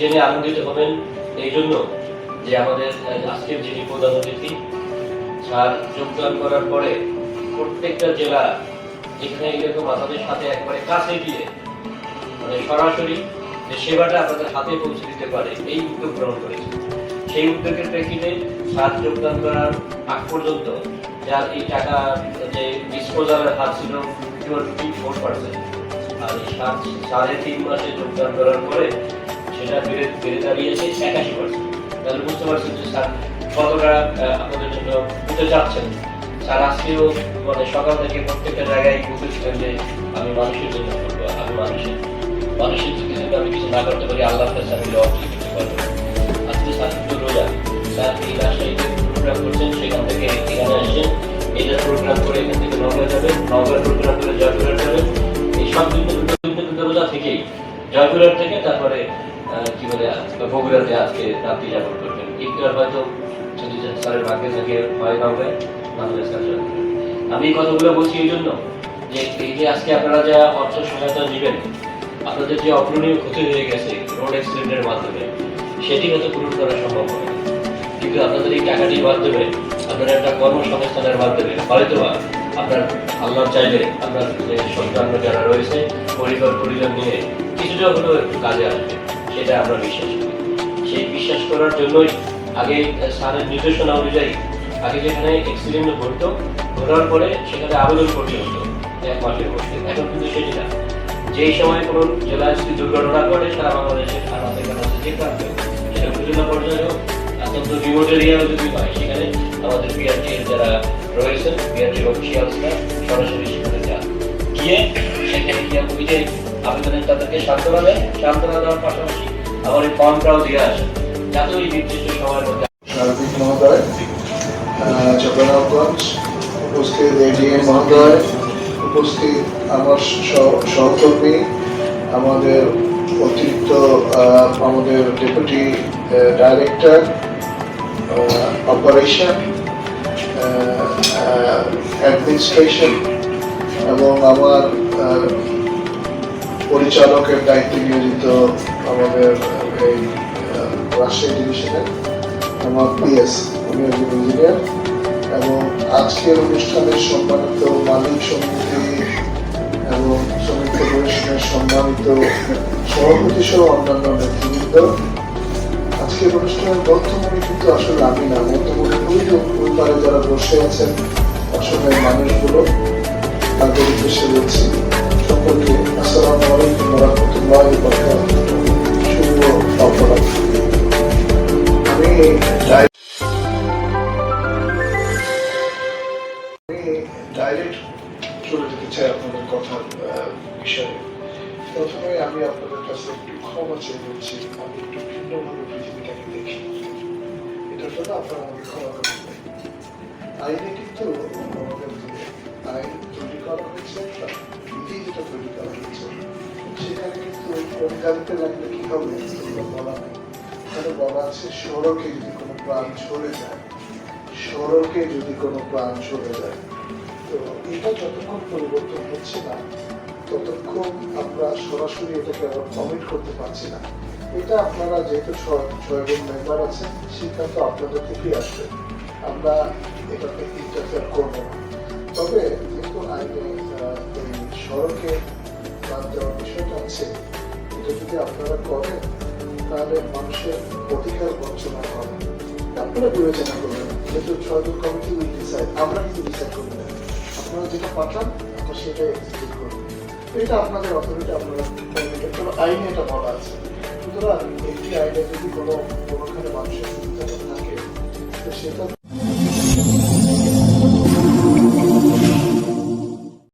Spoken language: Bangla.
জেনে আনন্দিত হবেন এই জন্য যে আমাদের আজকের যিনি প্রধান অতিথি, স্যার যোগদান করার পরে প্রত্যেকটা জেলা যেখানে এরকম আমাদের সাথে একবারে কাছে গিয়ে মানে সরাসরি যে সেবাটা আপনাদের হাতে পৌঁছে দিতে পারে, এই উদ্যোগ গ্রহণ করেছে। সেই উদ্যোগের প্রেক্ষিতে স্যার যোগদান করার আগ পর্যন্ত যার এই টাকা, যে ডিসপোজালের হার ছিল টোয়েন্টি ফোর পার্সেন্ট আর সাড়ে তিন মাসে যোগদান করার পরে সেটা বেড়ে বেড়ে দাঁড়িয়েছে একাশি পার্সেন্ট। তাহলে বুঝতে পারছেন যে স্যার, কতটা আপনাদের জন্য দিতে চাচ্ছেন? স্যার, আজকেও মানে সকাল থেকে প্রত্যেকটা জায়গায় বুঝেছিলেন যে আমি মানুষের জন্য করব, আমি মানুষের মানুষের যদি আমি কিছু না করতে পারি আল্লাহর কাছে আমি দিয়ে দিতে পারব আজকে স্যার কিন্তু রোজা। স্যার, এই রাজশাহীতে প্রোগ্রাম করছেন, সেখান থেকে এখানে আসছেন। এটা প্রোগ্রাম করে এখান থেকে নগর যাবেন নগর প্রোগ্রাম করে জয়পুরহাট যাবেন। এই সব কিন্তু থেকেই জয়পুরহাট থেকে তারপরে কি বলে বগুড়াতে আজকে রাত্রি যাপন করবেন। ইফতার হয়তো যদি স্যারের ভাগ্যে থাকে, হয় না হবে নাহলে আমি এই কথাগুলো বলছি এই জন্য যে এই যে আজকে আপনারা যা অর্থ সহায়তা নেবেন আপনাদের যে অপূরণীয় ক্ষতি হয়ে গেছে রোড অ্যাক্সিডেন্টের মাধ্যমে, সেটি হয়তো পূরণ করা সম্ভব হবে কিন্তু আপনাদের এই টাকাটির মাধ্যমে, আপনারা একটা কর্মসংস্থানের মাধ্যমে হয়তো বা আপনার আল্লাহ চাইলে আপনার সন্তান যারা রয়েছে পরিবার পরিজন নিয়ে কিছুটা হলেও একটু কাজে আসবে। সেটা আমরা বিশ্বাস করি। সেই বিশ্বাস করার জন্যই আগে স্যারের নির্দেশনা অনুযায়ী আগে যেখানে অ্যাক্সিডেন্ট ঘটতো, ঘটার পরে সেখানে আবেদন করতে হতো এক মাসের মধ্যে। এখন কিন্তু সেটি না। যেই সময় কোনো জেলায় যদি দুর্ঘটনা ঘটে, সারা বাংলাদেশে আর আমাদের কাছে যে প্রান্তে সেটা উপজেলা পর্যায়ে হোক অত্যন্ত রিমোট এরিয়াও যদি হয়, সেখানে আমাদের বিআরটি যারা রয়েছেন বিআরটির অফিসিয়ালসরা সরাসরি সেখানে যান। গিয়ে সেখানে গিয়ে ওই যে আবেদনের তাদেরকে সান্ত্বনা দেয় সান্ত্বনা দেওয়ার পাশাপাশি আবার এই ফর্মটাও দিয়ে আসে। যাতে ওই নির্দিষ্ট সময়ের মধ্যে সার্বিক মহোদয় উপস্থিত এডিএম মহোদয়, উপস্থিত আমার সহ- সহকর্মী, আমাদের অতিরিক্ত আমাদের ডেপুটি ডাইরেক্টর অপারেশন অ্যাডমিনিস্ট্রেশন এবং আমার পরিচালকের দায়িত্বে নিয়োজিত আমাদের এই রাজশাহী ডিভিশনের, আমার পিএস উনি একজন ইঞ্জিনিয়ার এবং আজকের অনুষ্ঠানের সম্মানিত মালিক সমিতি এবং শ্রমিক ফেডারেশনের সম্মানিত সভাপতি সহ অন্যান্য নেতৃবৃন্দ। আজকের অনুষ্ঠানের বর্তমানে কিন্তু আসলে আমি না, বর্তমানে ওই যে ওই পারে যারা বসে আছেন আসলে মানুষগুলো, তাদের উদ্দেশ্যে বলছি সকলকে আসসালামু আলাইকুম রহমতুল্লাহ শুভ অপরাধ আমি ডাইরেক্ট চলে যেতে চাই আপনাদের কথার বিষয়ে প্রথমে আমি আপনাদের কাছে একটু ক্ষমা চেয়ে বলছি আমি একটু ভিন্নভাবে পৃথিবীটাকে দেখি এটার জন্য আপনারা আমাকে ক্ষমা করে দেবেন আইনে কিন্তু আইন তৈরি করা হয়েছে গাড়িতে লাগলে কি হবে? বলা নেই। এখানে বলা আছে সড়কে যদি কোনো প্রাণ চলে যায় সড়কে যদি কোনো প্রাণ চলে যায়, তো এটা যতক্ষণ পরিবর্তন হচ্ছে না, ততক্ষণ আমরা সরাসরি এটাকে আবার কমিট করতে পারছি না। এটা আপনারা যেহেতু ছয়জন মেম্বার আছেন, সিদ্ধান্ত আপনাদের থেকেই আসবে। আমরা এটাতে ইন্টারফেয়ার করব না। তবে যেহেতু আইনে সড়কে বাদ দেওয়ার বিষয়টা আছে যদি আপনারা করেন, তাহলে মানুষের অধিকার বঞ্চনা হবে। আপনারা বিবেচনা করবেন, যেহেতু ছয়জন কমিটি উইল ডিসাইড আমরা কিন্তু ডিসাইড করব না। আপনারা যেটা পাঠান, আমরা সেটাই এক্সিকিউট করব। এটা আপনাদের অথরিটি আপনারা করবেন। কোনো আইনে এটা বলা আছে। সুতরাং একটি আইনে যদি কোনো কোনোখানে মানুষের সুবিধা থাকে, তো সেটা